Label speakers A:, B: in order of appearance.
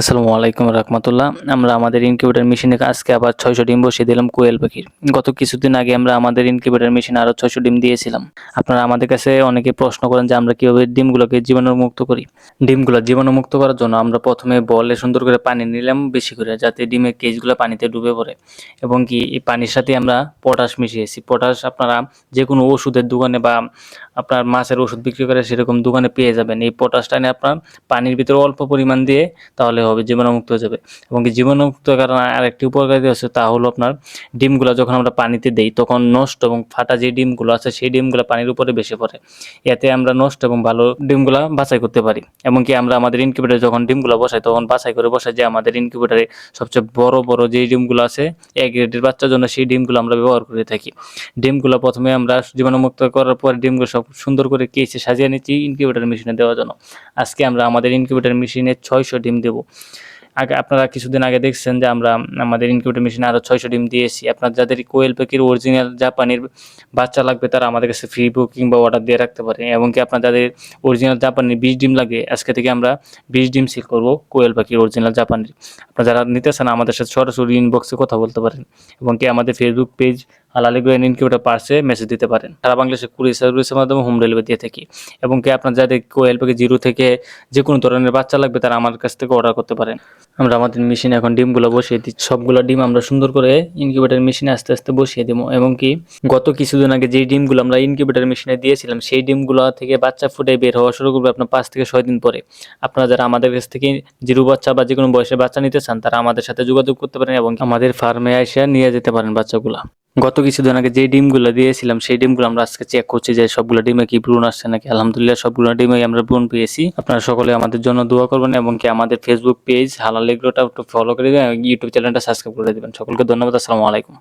A: আসসালামু আলাইকুম রহমতুল্লাহ। আমরা আমাদের ইনকিউবেটার মেশিনে আজকে আবার ছয়শো ডিম বসিয়ে দিলাম কোয়েল পাখির। গত কিছুদিন আগে আমরা আমাদের ইনকিউবেটার মেশিনে আরও ছয়শো ডিম দিয়েছিলাম। আপনারা আমাদের কাছে অনেকে প্রশ্ন করেন যে আমরা কীভাবে ডিমগুলোকে জীবাণুমুক্ত করি। ডিমগুলো জীবাণুমুক্ত করার জন্য আমরা প্রথমে বলে সুন্দর করে পানি নিলাম বেশি করে, যাতে ডিমের কেজগুলো পানিতে ডুবে পড়ে। এবং কি এই পানির সাথে আমরা পটাশ মিশিয়েছি। পটাশ আপনারা যে কোনো ওষুধের দোকানে বা আপনার মাছের ওষুধ বিক্রি করে সেরকম দোকানে পেয়ে যাবেন। এই পটাশটা নিয়ে আপনার পানির ভিতরে অল্প পরিমাণ দিয়ে তাহলে হবে জীবাণুমুক্ত হয়ে যাবে। এবং কি জীবাণুমুক্ত কারণ আরেকটি উপকারিতা আছে তা হলো আপনার ডিমগুলো যখন আমরা পানিতে দেই, তখন নষ্ট এবং ফাটা যে ডিমগুলো আছে, সেই ডিমগুলো পানির উপরে বেশি পড়ে। এতে আমরা নষ্ট এবং ভালো ডিমগুলো বাছাই করতে পারি। এমনকি আমরা আমাদের ইনকিউবেটারে যখন ডিমগুলো বসাই, তখন বাছাই করে বসাই যে আমাদের ইনকিউবেটারে সবচেয়ে বড় বড় যে ডিমগুলো আছে এক গ্রেডের বাচ্চার জন্য সেই ডিমগুলো আমরা ব্যবহার করে থাকি। ডিমগুলো প্রথমে আমরা জীবাণুমুক্ত করার পর ডিমগুলো সব সুন্দর করে কেসে সাজিয়ে নিচ্ছি ইনকিউবেটার মেশিনে দেওয়ার জন্য। আজকে আমরা আমাদের ইনকিউবেটার মেশিনে ছয়শো ডিম দেবো। আগে আপনারা কিছুদিন আগে দেখছেন যে আমরা, আমাদের ইনকিউবেটার মেশিনে আরও ছয়শো ডিম দিয়েছি। আপনার যাদের কোয়েল পাখির অরিজিনাল জাপানির বাচ্চা লাগবে, তারা আমাদের কাছে ফ্রি বুকিং বা অর্ডার দিয়ে রাখতে পারে। এবং কি আপনার যাদের অরিজিনাল জাপানির বিশ ডিম লাগে, আজকে থেকে আমরা বিশ ডিম সেল করব কোয়েল পাখির অরিজিনাল জাপানির। আপনারা যারা নিতে চান, আমাদের সাথে সরাসরি ইনবক্সে কথা বলতে পারেন। এবং কি আমাদের ফেসবুক পেজ হালালি গ্রেন ইনকিউবেটার পার্সে মেসেজ দিতে পারেন। সারা বাংলাদেশে কুড়ি সার্ভিসের মাধ্যমে হোম ডেলিভারি দিয়ে থাকি। এবং কি আপনার যাদের কোয়েল পাখি জিরো থেকে যে কোনো ধরনের বাচ্চা লাগবে, তারা আমার কাছ থেকে অর্ডার করতে পারেন। আমরা আমাদের মেশিনে এখন ডিমগুলো বসিয়ে দিই। সবগুলো ডিম আমরা সুন্দর করে ইনকিউবেটার মেশিনে আস্তে আস্তে বসিয়ে দেবো। এবং কি গত কিছুদিন আগে যেই ডিমগুলো আমরা ইনকিউবেটার মেশিনে দিয়েছিলাম, সেই ডিমগুলো থেকে বাচ্চা ফুটে বের হওয়া শুরু করবে আপনার পাঁচ থেকে ছয় দিন পরে। আপনারা যারা আমাদের কাছ থেকে জিরো বাচ্চা বা যে কোনো বয়সের বাচ্চা নিতে চান, তারা আমাদের সাথে যোগাযোগ করতে পারেন এবং আমাদের ফার্মে এসে নিয়ে যেতে পারেন বাচ্চাগুলো। গত কিছুদিন আগে যে ডিমগুলো দিয়েছিলাম, সেই ডিমগুলো আমরা আজকে চেক করছি যে সবগুলো ডিমে কি ব্রুন আসছে নাকি। আলহামদুলিল্লাহ, সবগুলো ডিমে আমরা ব্রুন পেয়েছি। আপনারা সকলে আমাদের জন্য দোয়া করবেন এবং কি আমাদের ফেসবুক পেজ হালাল একটু ফলো করে দেবেন ইউটিউব চ্যানেলটা সাবস্ক্রাইব করে দেবেন। সকলকে ধন্যবাদ, আসসালামু আলাইকুম।